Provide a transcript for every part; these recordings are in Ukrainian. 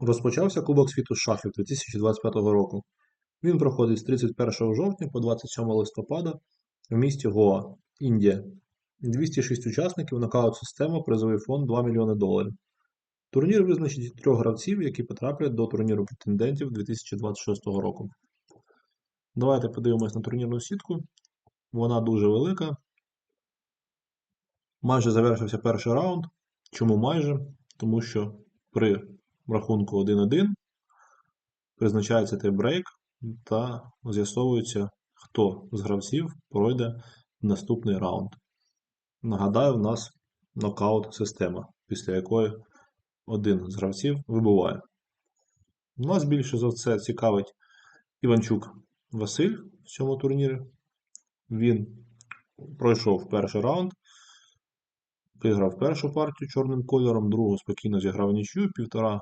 Розпочався Кубок світу з шахів 2025 року. Він проходить з 31 жовтня по 27 листопада в місті Гоа, Індія. 206 учасників, нокаут-система, призовий фонд 2 мільйони доларів. Турнір визначить трьох гравців, які потраплять до турніру претендентів 2026 року. Давайте подивимось на турнірну сітку. Вона дуже велика. Майже завершився перший раунд. Чому майже? Тому що при рахунку 1-1 призначається тайбрейк та з'ясовується, хто з гравців пройде наступний раунд. Нагадаю, в нас нокаут-система, після якої один з гравців вибуває. Нас більше за все цікавить Іванчук Василь в цьому турнірі. Він пройшов перший раунд, виграв першу партію чорним кольором, другу спокійно зіграв нічю, півтора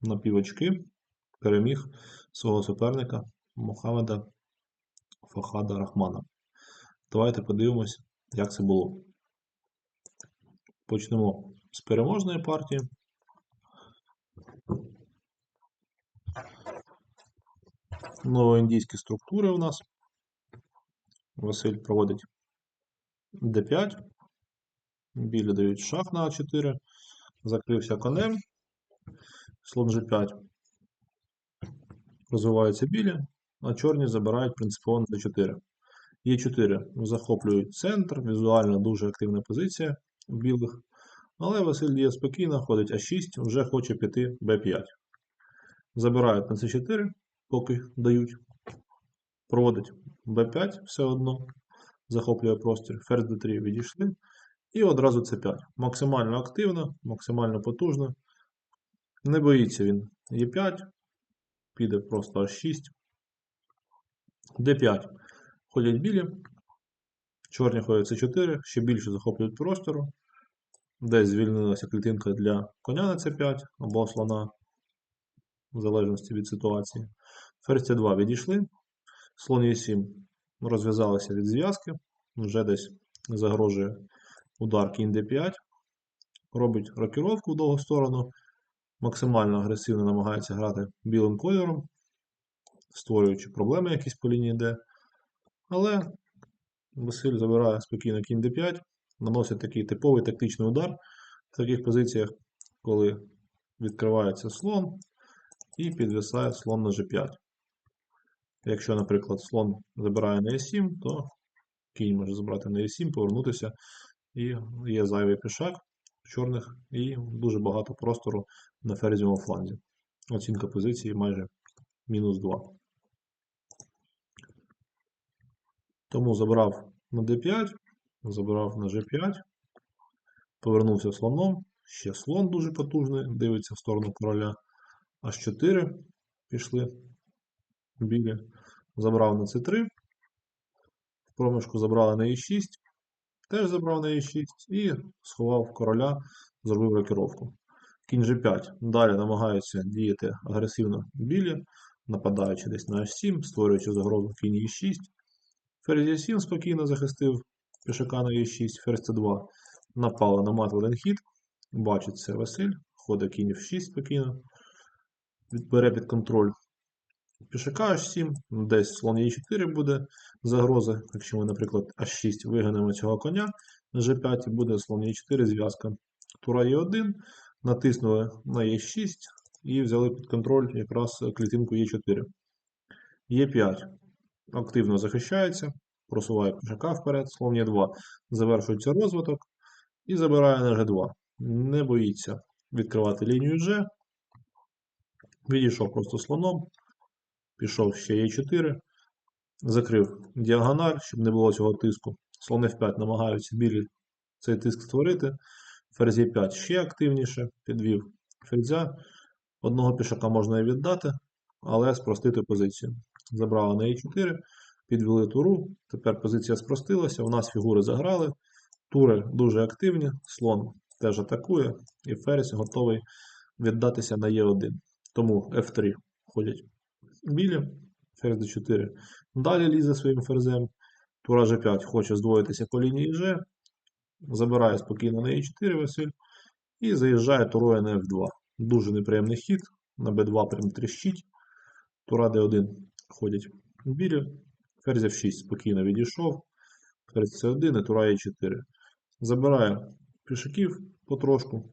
на півочки, переміг свого суперника Мохамеда Фахада Рахмана. Давайте подивимось, як це було. Почнемо з переможної партії. Новоіндійські структури у нас. Василь проводить d5. Білі дають шах на А4. Закрився конем. Слон G5. Розвиваються білі, а чорні забирають принципово на d4. Е4 захоплюють центр, візуально дуже активна позиція білих. Але Василь діє спокійно, ходить А6, вже хоче піти Б5. Забирають на С4, поки дають. Проводить Б5 все одно, захоплює простір, ферзь d3 відійшли. І одразу С5. Максимально активно, максимально потужно. Не боїться він Е5, піде просто H6. D5. Ходять білі. Чорні ходять С4, ще більше захоплюють простору. Десь звільнилася клітинка для коня на С5 або слона, в залежності від ситуації. Ферзь С2 відійшли. Слон Е7 розв'язалися від зв'язки. Вже десь загрожує удар кінь d5, робить рокіровку в довгу сторону, максимально агресивно намагається грати білим кольором, створюючи проблеми якісь по лінії D. Але Василь забирає спокійно кінь d5, наносить такий типовий тактичний удар в таких позиціях, коли відкривається слон і підвисає слон на g5. Якщо, наприклад, слон забирає на e7, то кінь може забрати на e7, повернутися і є зайвий пішак чорних, і дуже багато простору на ферзівому фланзі. Оцінка позиції майже мінус 2. Тому забрав на d5, забрав на g5, повернувся слоном. Ще слон дуже потужний, дивиться в сторону короля. H4 пішли білі. Забрав на c3. В проміжку забрали на e6. Теж забрав на e6 і сховав короля, зробив рокіровку. Кінь G5. Далі намагаються діяти агресивно білі, нападаючи десь на H7, створюючи загрозу кінь E6. Ферзь E7 спокійно захистив пішака на E6, ферзь C2 напали на мат в один хід. Бачить це Василь, ходить кінь F6 спокійно, бере під контроль пішака H7, десь слон E4 буде загроза. Якщо ми, наприклад, H6 вигнемо цього коня G5, і буде слон E4 зв'язка. Тура E1, натиснули на E6 і взяли під контроль якраз клітинку E4. E5 активно захищається, просуває пішака вперед, слон E2 завершується розвиток і забирає на G2. Не боїться відкривати лінію G. Відійшов просто слоном. Пішов ще Е4, закрив діагональ, щоб не було цього тиску. Слон F5 намагаються білі цей тиск створити. Ферзь Е5 ще активніше, підвів ферзя. Одного пішака можна і віддати, але спростити позицію. Забрали на Е4, підвели туру. Тепер позиція спростилася. У нас фігури заграли. Тури дуже активні, слон теж атакує, і ферзь готовий віддатися на Е1. Тому F3 ходять білі, ферзь d4. Далі лізе своїм ферзем. Тура g5 хоче здвоїтися по лінії G. Забирає спокійно на e4 Василь. І заїжджає турою на f2. Дуже неприємний хід. на b2 прям тріщить. Тура d1 ходять білі. Ферзь f6 спокійно відійшов. Ферзь c1 і тура e4. Забирає пішаків потрошку.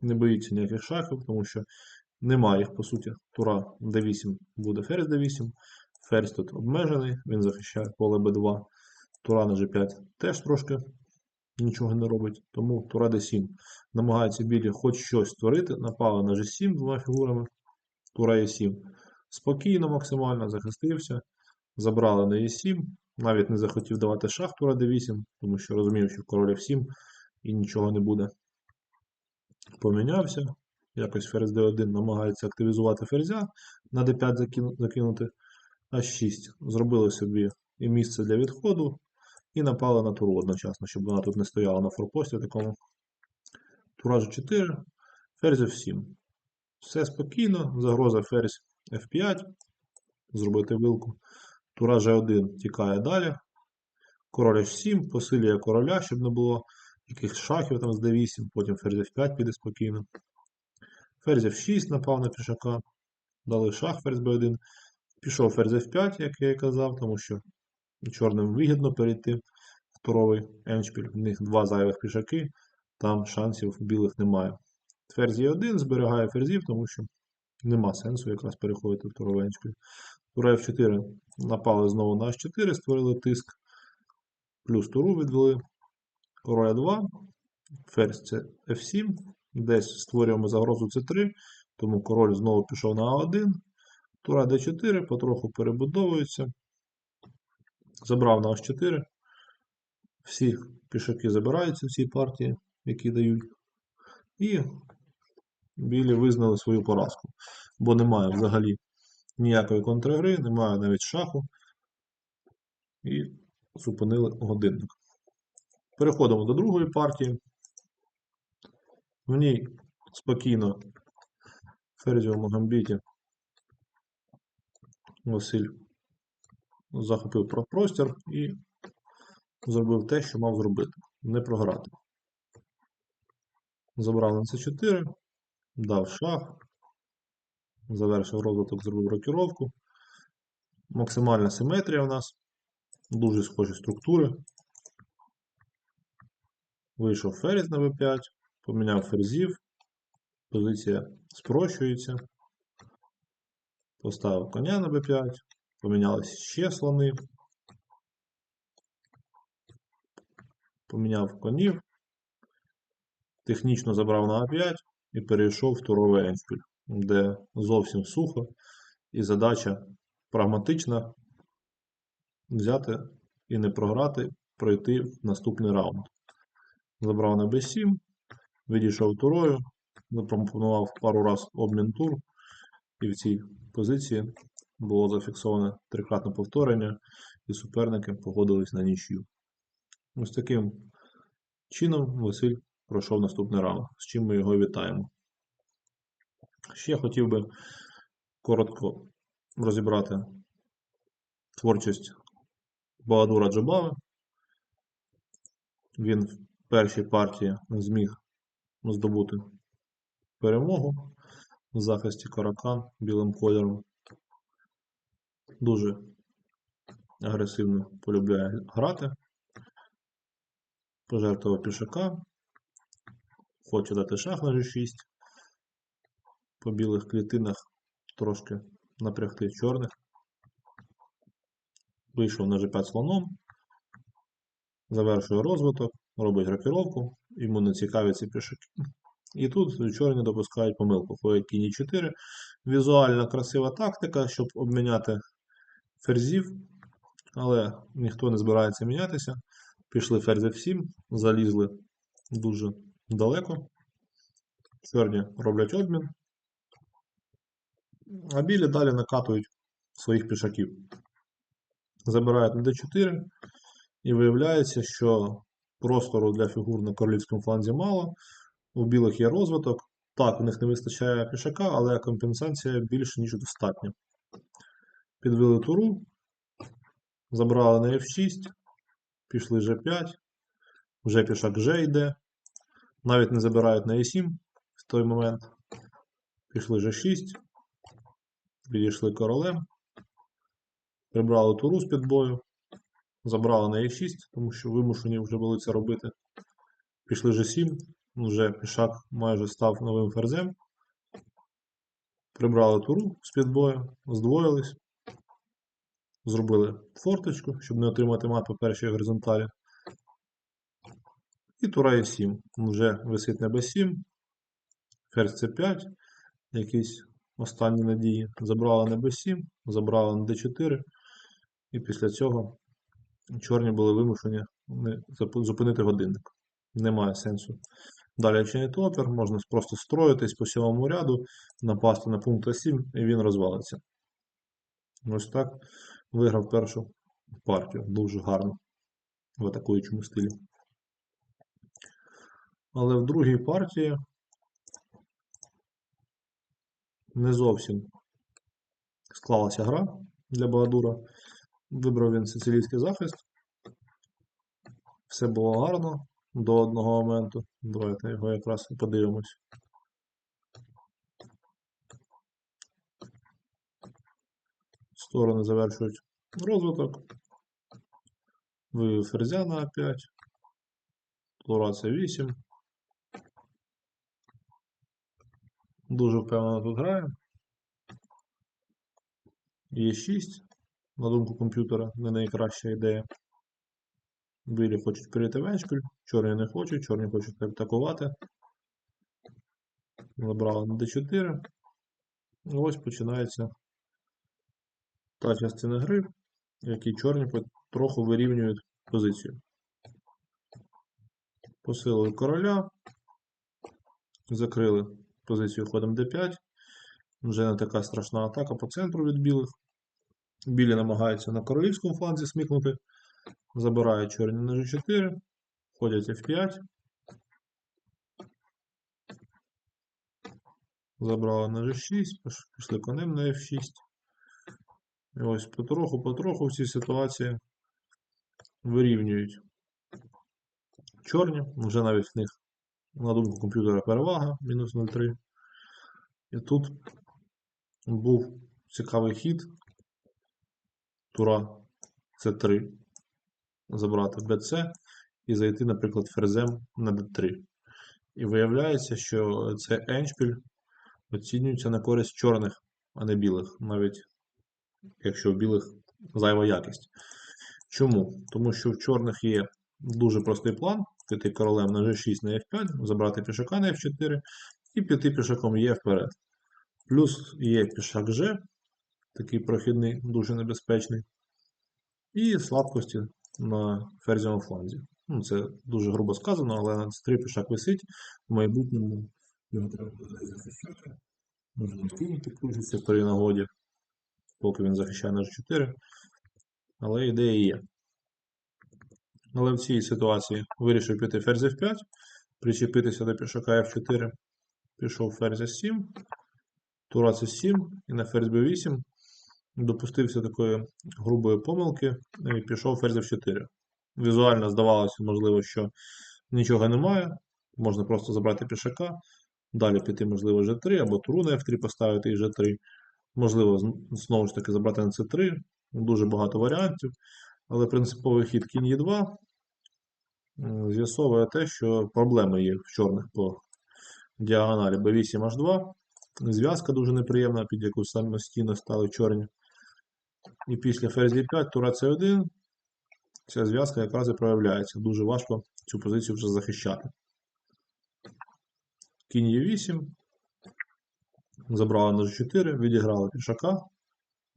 Не боїться ніяких шахів, тому що немає їх, по суті. Тура d8 буде ферзь d8. Ферзь тут обмежений, він захищає поле b2. Тура на g5 теж трошки нічого не робить. Тому тура d7 намагається білі хоч щось створити. Напали на g7 двома фігурами. Тура e7 спокійно, максимально захистився. Забрали на e7. Навіть не захотів давати шах тура d8, тому що розумів, що король f7 і нічого не буде. Помінявся. Якось ферзь d1 намагається активізувати ферзя на d5 закинути. H6 зробили собі і місце для відходу, і напали на туру одночасно, щоб вона тут не стояла на форпості такому. Тура G4, ферзь F7. Все спокійно, загроза ферзь F5, зробити вилку. Тура G1 тікає далі. Король H7 посилює короля, щоб не було якихось шахів там з D8, потім ферзь F5 піде спокійно. Ферзь F6 напав на пішака. Дали шах ферзь B1. Пішов ферзь F5, як я і казав, тому що чорним вигідно перейти в туровий еншпіль. В них два зайвих пішаки, там шансів білих немає. Ферзь Е1 зберігає ферзів, тому що нема сенсу якраз переходити в туровий еншпіль. Тура F4 напали знову на H4, створили тиск, плюс туру відвели. Король 2, ферзь це F7, десь створюємо загрозу C3, тому король знову пішов на А1. Тура d4 потроху перебудовується. Забрав на h4. Всі пішаки забираються в цій партії, які дають. І білі визнали свою поразку. Бо немає взагалі ніякої контргри, немає навіть шаху. І зупинили годинник. Переходимо до другої партії. В ній спокійно в ферзівому гамбіті Василь захопив простір і зробив те, що мав зробити. Не програти. Забрав на С4, дав шах, завершив розвиток, зробив рокіровку. Максимальна симетрія у нас. Дуже схожі структури. Вийшов ферзь на b5, поміняв ферзів. Позиція спрощується. Поставив коня на b5, помінялись ще слони. Поміняв конів, технічно забрав на А5 і перейшов в туровий еншпіль, де зовсім сухо, і задача прагматична взяти і не програти, пройти в наступний раунд. Забрав на b7, відійшов турою, запропонував пару раз обмін тур, і в цій позиції було зафіксоване трикратне повторення, і суперники погодились на нічию. Ось таким чином Василь пройшов наступний раунд, з чим ми його вітаємо. Ще хотів би коротко розібрати творчість Багадура Джабави. Він в першій партії зміг здобути перемогу в захисті Каракан білим кольором. Дуже агресивно полюбляє грати. Пожертвував пішака. Хоче дати шах на G6. По білих клітинах трошки напрягти чорних. Вийшов на G5 слоном. Завершує розвиток, робить рокіровку, йому не цікаві ці пішаки. І тут чорні допускають помилку. Ходить кінь і 4. Візуально красива тактика, щоб обміняти ферзів, але ніхто не збирається мінятися. Пішли ферзь F7, залізли дуже далеко. Чорні роблять обмін. А білі далі накатують своїх пішаків. Забирають на d4, і виявляється, що простору для фігур на королівському фланзі мало. У білих є розвиток. Так, у них не вистачає пішака, але компенсація більше, ніж достатня. Підвели туру, забрали на F6, пішли G5, вже пішак G йде. Навіть не забирають на E7 в той момент. Пішли G6. Відійшли королем. Прибрали туру з-під бою. Забрали на Е6, тому що вимушені вже були це робити. Пішли G7. Вже пішак майже став новим ферзем. Прибрали туру з-під бою, здвоїлись. Зробили форточку, щоб не отримати мат по першій горизонталі. І тура Е7. Вже висить на Б7. Ферзь С5. Якісь останні надії. Забрали на Б7, забрали на Д4. І після цього чорні були вимушені зупинити годинник. Немає сенсу. Далі чинити опір, можна просто строїтись по сьомому ряду, напасти на пункт А7 і він розвалиться. Ось так виграв першу партію. Дуже гарно в атакуючому стилі. Але в другій партії не зовсім склалася гра для Багадура. Вибрав він сицилійський захист. Все було гарно до одного моменту. Давайте його якраз і подивимось. Сторони завершують розвиток. Вивів ферзя на А5. Тура С8. Дуже впевнено тут грає. Е6. На думку комп'ютера, не найкраща ідея. Білі хочуть перейти в еншпіль, чорні не хочуть, чорні хочуть атакувати. Забрали на d4. Ось починається та частина гри, в якій чорні потроху вирівнюють позицію. Посилили короля, закрили позицію ходом d5. Вже не така страшна атака по центру від білих. Білі намагаються на королівському фланзі смикнути. Забирають чорні на G4, ходять F5. Забрали на G6, пішли конем на F6. І ось потроху-потроху в цій ситуації вирівнюють чорні. Вже навіть в них, на думку комп'ютера, перевага мінус 0,3. І тут був цікавий хід. Тура С3 забрати BC і зайти, наприклад, ферзем на D3. І виявляється, що це еншпіль оцінюється на користь чорних, а не білих, навіть якщо в білих зайва якість. Чому? Тому що в чорних є дуже простий план: піти королем на G6 на F5, забрати пішака на F4 і піти пішаком Е вперед. Плюс є пішак G, такий прохідний, дуже небезпечний. І слабкості на ферзівому фланзі. Ну, це дуже грубо сказано, але c3 пішак висить. В майбутньому його треба буде захищати. Можливо, кінь підключиться при нагоді, поки він захищає на G4. Але ідея є. Але в цій ситуації вирішив піти ферзь F5, причепитися до пішака F4, пішов ферзь S7, тура C7 і на ферзь B8 допустився такої грубої помилки і пішов ферзь F4. Візуально здавалося, можливо, що нічого немає. Можна просто забрати пішака, далі піти, можливо, G3 або туру на F3 поставити і G3. Можливо, знову ж таки забрати на C3. Дуже багато варіантів. Але принциповий хід кінь Е2 з'ясовує те, що проблеми є в чорних по діагоналі B8 H2. Зв'язка дуже неприємна, під яку самостійно стали чорні. І після ферзь 5 тура С1 ця зв'язка якраз і проявляється. Дуже важко цю позицію вже захищати. Кінь Е8. Забрали на G4, відіграли пішака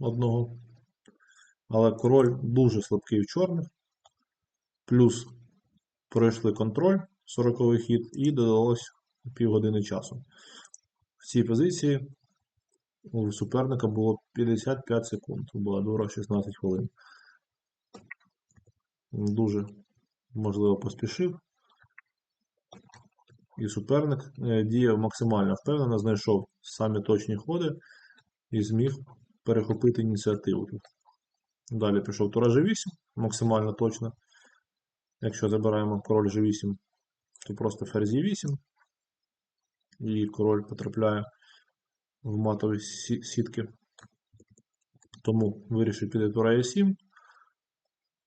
одного. Але король дуже слабкий в чорних. Плюс пройшли контроль, 40-й хід, і додалось півгодини часу. В цій позиції у суперника було 55 секунд, у Баладура 16 хвилин. Дуже, можливо, поспішив. І суперник е, діяв максимально впевнено, знайшов самі точні ходи і зміг перехопити ініціативу. Далі пішов тура G8, максимально точно. Якщо забираємо король G8, то просто ферзь E8. І король потрапляє в матові сітки. Тому вирішив піти тура Е7.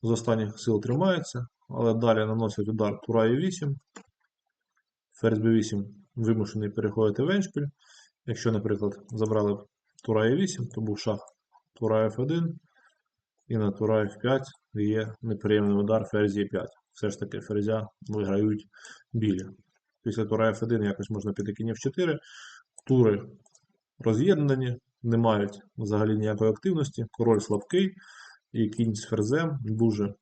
З останніх сил тримається, але далі наносить удар тура Е8. Ферзь Б8 вимушений переходити в еншпіль. Якщо, наприклад, забрали б тура Е8, то був шах тура F1 і на тура F5 є неприємний удар ферзь Е5. Все ж таки ферзя виграють білі. Після тура F1 якось можна піти кінь F4. Тури роз'єднані, не мають взагалі ніякої активності. Король слабкий і кінь з ферзем дуже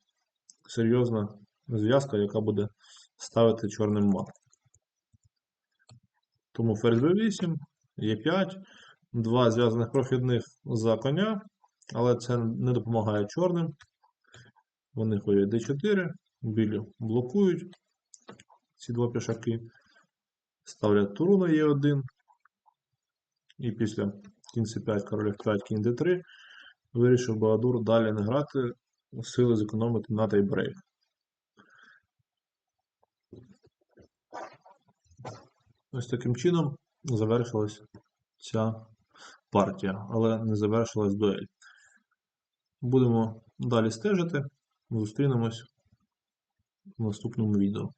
серйозна зв'язка, яка буде ставити чорним мат. Тому ферзь b8, Е5, два зв'язаних прохідних за коня, але це не допомагає чорним. Вони ходять d4, білі блокують ці два пішаки, ставлять туру на Е1. І після кінь c5, король f5, кінь d3 вирішив Багадур далі не грати, сили зекономити на тайбрейк. Ось таким чином завершилась ця партія, але не завершилась дуель. Будемо далі стежити. Зустрінемось в наступному відео.